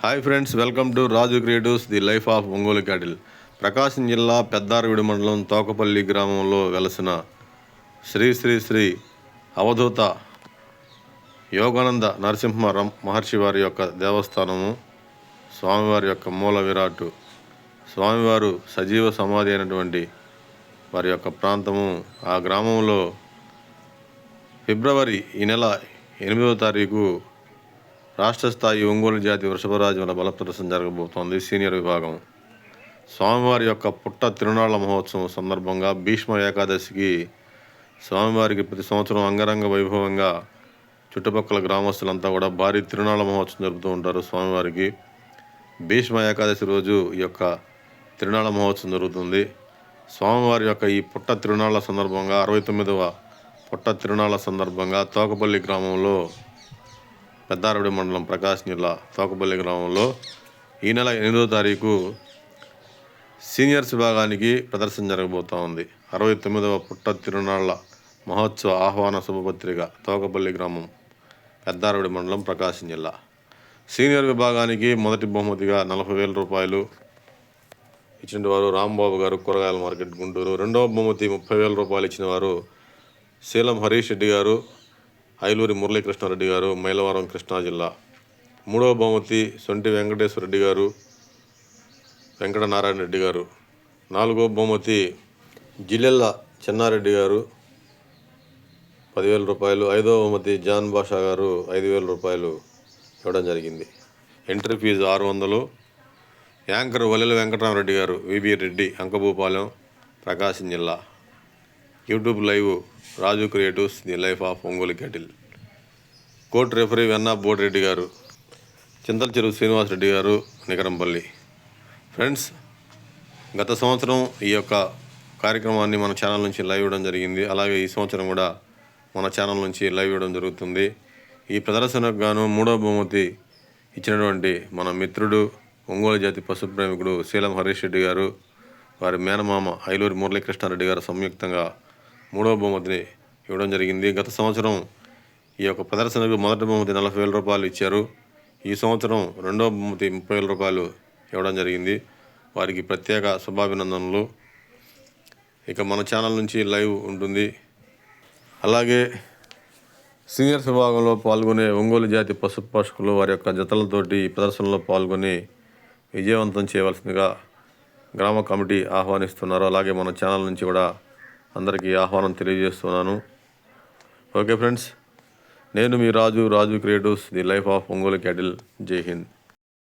Hi friends welcome to Raju creatives the life of Ongole cattle. Prakasam జిల్లా పెద్దారవిడి మండలం తోకపల్లి గ్రామంలో వెలసిన శ్రీ శ్రీ శ్రీ అవధూత యోగానంద నరసింహ రం మహర్షి వారి యొక్క దేవస్థానము స్వామివారి యొక్క మూల విరాటు స్వామివారు సజీవ సమాధి అయినటువంటి వారి యొక్క ప్రాంతము. ఆ గ్రామంలో ఫిబ్రవరి ఈ నెల ఎనిమిదవ తారీఖు రాష్ట్ర స్థాయి ఒంగోలు జాతి వృషభరాజుల బలప్రదర్శన జరగబోతోంది సీనియర్ విభాగం. స్వామివారి యొక్క పుట్ట తిరునాళ్ళ మహోత్సవం సందర్భంగా భీష్మ ఏకాదశికి స్వామివారికి ప్రతి సంవత్సరం అంగరంగ వైభవంగా చుట్టుపక్కల గ్రామస్తులంతా కూడా భారీ తిరునాళ్ళ మహోత్సవం జరుపుతూ ఉంటారు స్వామివారికి. భీష్మ ఏకాదశి రోజు ఈ యొక్క తిరునాళ్ళ మహోత్సవం జరుగుతుంది. స్వామివారి యొక్క ఈ పుట్ట తిరునాళ్ళ సందర్భంగా అరవై తొమ్మిదవ పుట్ట తిరునాళ్ళ సందర్భంగా తోకపల్లి గ్రామంలో పెద్దారవిడి మండలం ప్రకాశం జిల్లా తోకపల్లి గ్రామంలో ఈ నెల ఎనిమిదో తారీఖు సీనియర్స్ విభాగానికి ప్రదర్శన జరగబోతూ ఉంది. అరవై తొమ్మిదవ పుట్ట తిరునాళ్ళ మహోత్సవ ఆహ్వాన శుభపత్రిక తోకపల్లి గ్రామం పెద్దారవిడి మండలం ప్రకాశం జిల్లా. సీనియర్ విభాగానికి మొదటి బహుమతిగా నలభై వేల రూపాయలు ఇచ్చిన వారు రాంబాబు గారు కూరగాయల మార్కెట్ గుంటూరు. రెండవ బహుమతి ముప్పై వేల రూపాయలు ఇచ్చిన వారు శీలం హరీష్ రెడ్డి గారు ఐలూరి మురళీకృష్ణారెడ్డి గారు మైలవరం కృష్ణా జిల్లా. మూడవ బహుమతి సొంటి వెంకటేశ్వర రెడ్డి గారు వెంకటనారాయణ రెడ్డి గారు. నాలుగవ బహుమతి జిల్లెల్ల చెన్నారెడ్డి గారు పదివేల రూపాయలు. ఐదవ బహుమతి జాన్ బాషా గారు ఐదు వేల రూపాయలు ఇవ్వడం జరిగింది. ఎంట్రీ ఫీజు ఆరు వందలు. యాంకర్ వల్లెల వెంకటరామరెడ్డి గారు విబి రెడ్డి అంకభూపాలెం ప్రకాశం జిల్లా. YouTube live Raju creatives the life of Ongole cattle. Court referee Venna Botireddy గారు చింతల చెరువు శ్రీనివాసరెడ్డి గారు నికరంపల్లి. ఫ్రెండ్స్ గత సంవత్సరం ఈ యొక్క కార్యక్రమాన్ని మన ఛానల్ నుంచి లైవ్ ఇవ్వడం జరిగింది. అలాగే ఈ సంవత్సరం కూడా మన ఛానల్ నుంచి లైవ్ ఇవ్వడం జరుగుతుంది. ఈ ప్రదర్శనకు గాను మూడవ బహుమతి ఇచ్చినటువంటి మన మిత్రుడు ఒంగోలు జాతి పశు ప్రేమికుడు శీలం హరీష్ రెడ్డి గారు వారి మేనమామ ఐలూరి మురళీకృష్ణారెడ్డి గారు సంయుక్తంగా మూడవ బహుమతిని ఇవ్వడం జరిగింది. గత సంవత్సరం ఈ యొక్క ప్రదర్శనకు మొదటి బహుమతి నలభై వేల రూపాయలు ఇచ్చారు. ఈ సంవత్సరం రెండవ బహుమతి ముప్పై వేల రూపాయలు ఇవ్వడం జరిగింది. వారికి ప్రత్యేక శుభాభినందనలు. ఇక మన ఛానల్ నుంచి లైవ్ ఉంటుంది. అలాగే సీనియర్స్ విభాగంలో పాల్గొనే ఒంగోలు జాతి పశు పోషకులు వారి యొక్క జతలతోటి ఈ ప్రదర్శనలో పాల్గొని విజయవంతం చేయవలసిందిగా గ్రామ కమిటీ ఆహ్వానిస్తున్నారు. అలాగే మన ఛానల్ నుంచి కూడా అందరికీ ఆహ్వానం తెలియజేస్తున్నాను. ఓకే ఫ్రెండ్స్ నేను మీ Raju Raju creatives the life of Ongole cattle. Jai Hind.